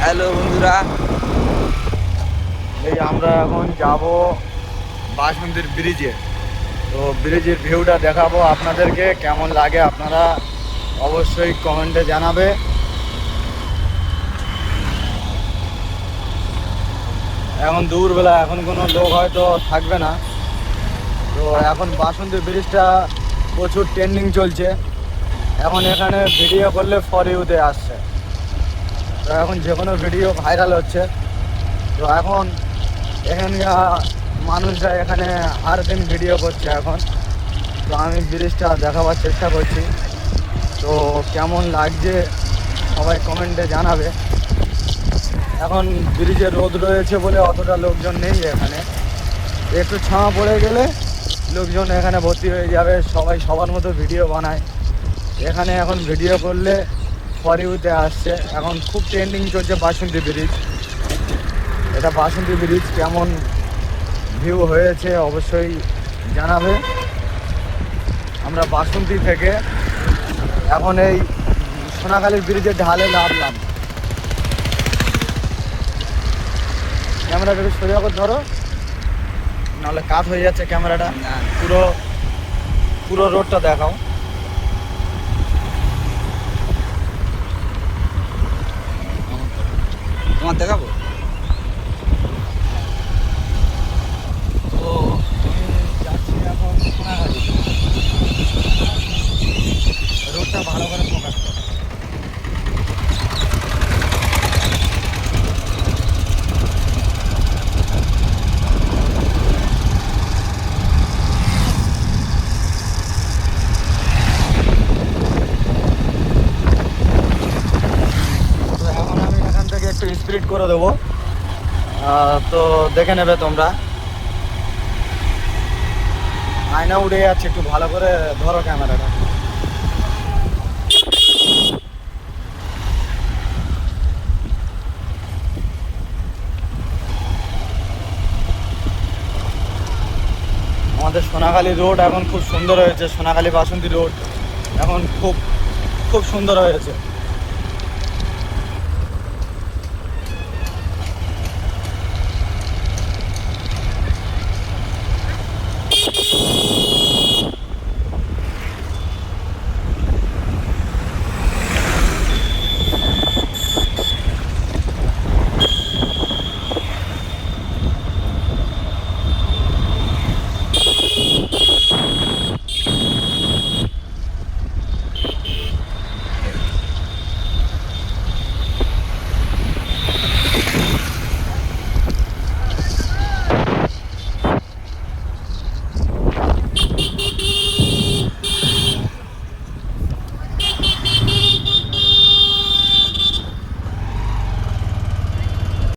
Hello বন্ধুরা। এই আমরা এখন যাব বাসন্তীর ব্রিজে। তো ব্রিজের ভিউটা দেখাবো আপনাদেরকে, কেমন লাগে আপনারা অবশ্যই কমেন্টে জানাবে। এখন দূরবেলা এখন কোনো লোক হয়তো থাকবে না। তো এখন বাসন্তী ব্রিজটা প্রচুর ট্রেন্ডিং চলছে। এখন এখানে ভিডিও করলে ফর ইউতে আসছে। তো এখন যে কোনো ভিডিও ভাইরাল হচ্ছে। তো এখন এখানকার মানুষরা এখানে হার দিন ভিডিও করছে এখন। তো আমি ব্রিজটা দেখাবার চেষ্টা করছি। তো কেমন লাগছে সবাই কমেন্টে জানাবে। এখন ব্রিজে রোদ রয়েছে বলে অতটা লোকজন নেই এখানে। একটু ছায়া পড়ে গেলে লোকজন এখানে ভর্তি হয়ে যাবে। সবাই সবার মতো ভিডিও বানায়। এখানে এখন ভিডিও করলে ফর ইউতে আসছে। এখন খুব ট্রেন্ডিং চলছে বাসন্তী ব্রিজ এটা বাসন্তী ব্রিজ কেমন ভিউ হয়েছে অবশ্যই জানাবে। আমরা বাসন্তী থেকে এখন এই সোনাখালীর ব্রিজের ঢালে নামলাম। ক্যামেরাটা একটু সোজা করে ধরো। নাহলে কাত হয়ে যাচ্ছে ক্যামেরাটা। পুরো পুরো রোডটা দেখাও তোমার দেখাবো তো আমি যাচ্ছি এখন সোনাখালী রোডটা ভালো করে ফোকাস করো তো এখন আমি স্পিড করে দেবো। তো দেখে নেবে তোমরা। আয়না উড়ে যাচ্ছে, একটু ভালো করে ধরো ক্যামেরাটা। আমাদের সোনাখালী রোড এখন খুব সুন্দর হয়েছে, সোনাখালী বাসন্তী রোড। এখন খুব খুব সুন্দর হয়েছে।